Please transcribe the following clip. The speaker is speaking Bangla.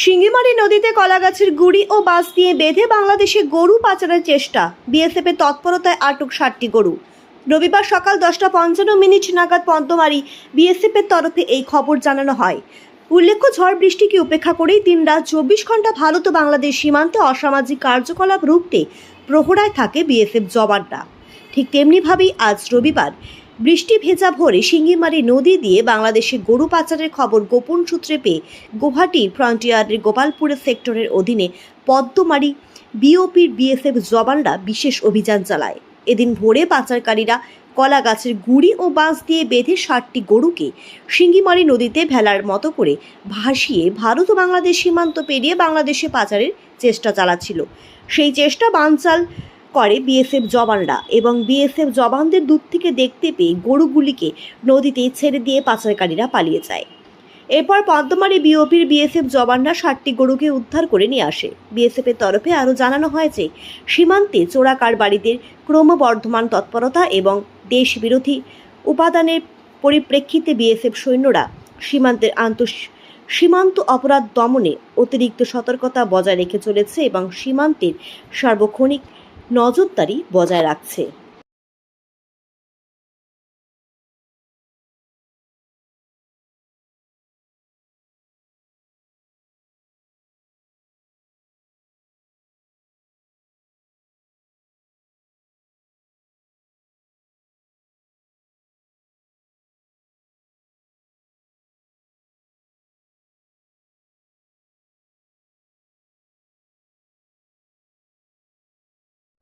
শিঙ্গিমারি নদীতে কলাগাছের গুড়ি ও বাঁশ দিয়ে বেঁধে বাংলাদেশে গরু পাচারের চেষ্টা। বিএসএফের তৎপরতায় আটক ষাটটি গরু। রবিবার সকাল দশটা পঞ্চান্ন মিনিট নাগাদ পদ্মমারি বিএসএফের তরফে এই খবর জানানো হয়। উল্লেখ্য, ঝড় বৃষ্টিকে উপেক্ষা করেই দিন রাত চব্বিশ ঘণ্টা ভারত ও বাংলাদেশ সীমান্তে অসামাজিক কার্যকলাপ রুখতে প্রহরায় থাকে বিএসএফ জওয়ানরা। ঠিক তেমনিভাবেই আজ রবিবার বৃষ্টি ভেজা ভোরে শিঙ্গিমারি নদী দিয়ে বাংলাদেশে গরু পাচারের খবর গোপন সূত্রে পেয়ে গুয়াহাটির ফ্রন্টিয়ারের গোপালপুরের সেক্টরের অধীনে পদ্মমারি বিওপির বিএসএফ জওয়ানরা বিশেষ অভিযান চালায়। এদিন ভোরে পাচারকারীরা কলা গাছের গুড়ি ও বাঁশ দিয়ে বেঁধে ষাটটি গরুকে শিঙ্গিমারি নদীতে ভেলার মতো করে ভাসিয়ে ভারত ও বাংলাদেশ সীমান্ত পেরিয়ে বাংলাদেশে পাচারের চেষ্টা চালাচ্ছিল। সেই চেষ্টা বানচাল করে বিএসএফ জওয়ানরা এবং বিএসএফ জওয়ানদের দূর থেকে দেখতে পেয়ে গরুগুলিকে নদীতে ছেড়ে দিয়ে পাচারকারীরা পালিয়ে যায়। এরপর পদ্মমারি বিওপির বিএসএফ জওয়ানরা ষাটটি গরুকে উদ্ধার করে নিয়ে আসে। বিএসএফের তরফে আরও জানানো হয়েছে সীমান্তে চোরাকার বাড়িদের ক্রমবর্ধমান তৎপরতা এবং দেশবিরোধী উপাদানের পরিপ্রেক্ষিতে বিএসএফ সৈন্যরা সীমান্তের আন্ত সীমান্ত অপরাধ দমনে অতিরিক্ত সতর্কতা বজায় রেখে চলেছে এবং সীমান্তের সার্বক্ষণিক নজরদারি বজায় রাখছে।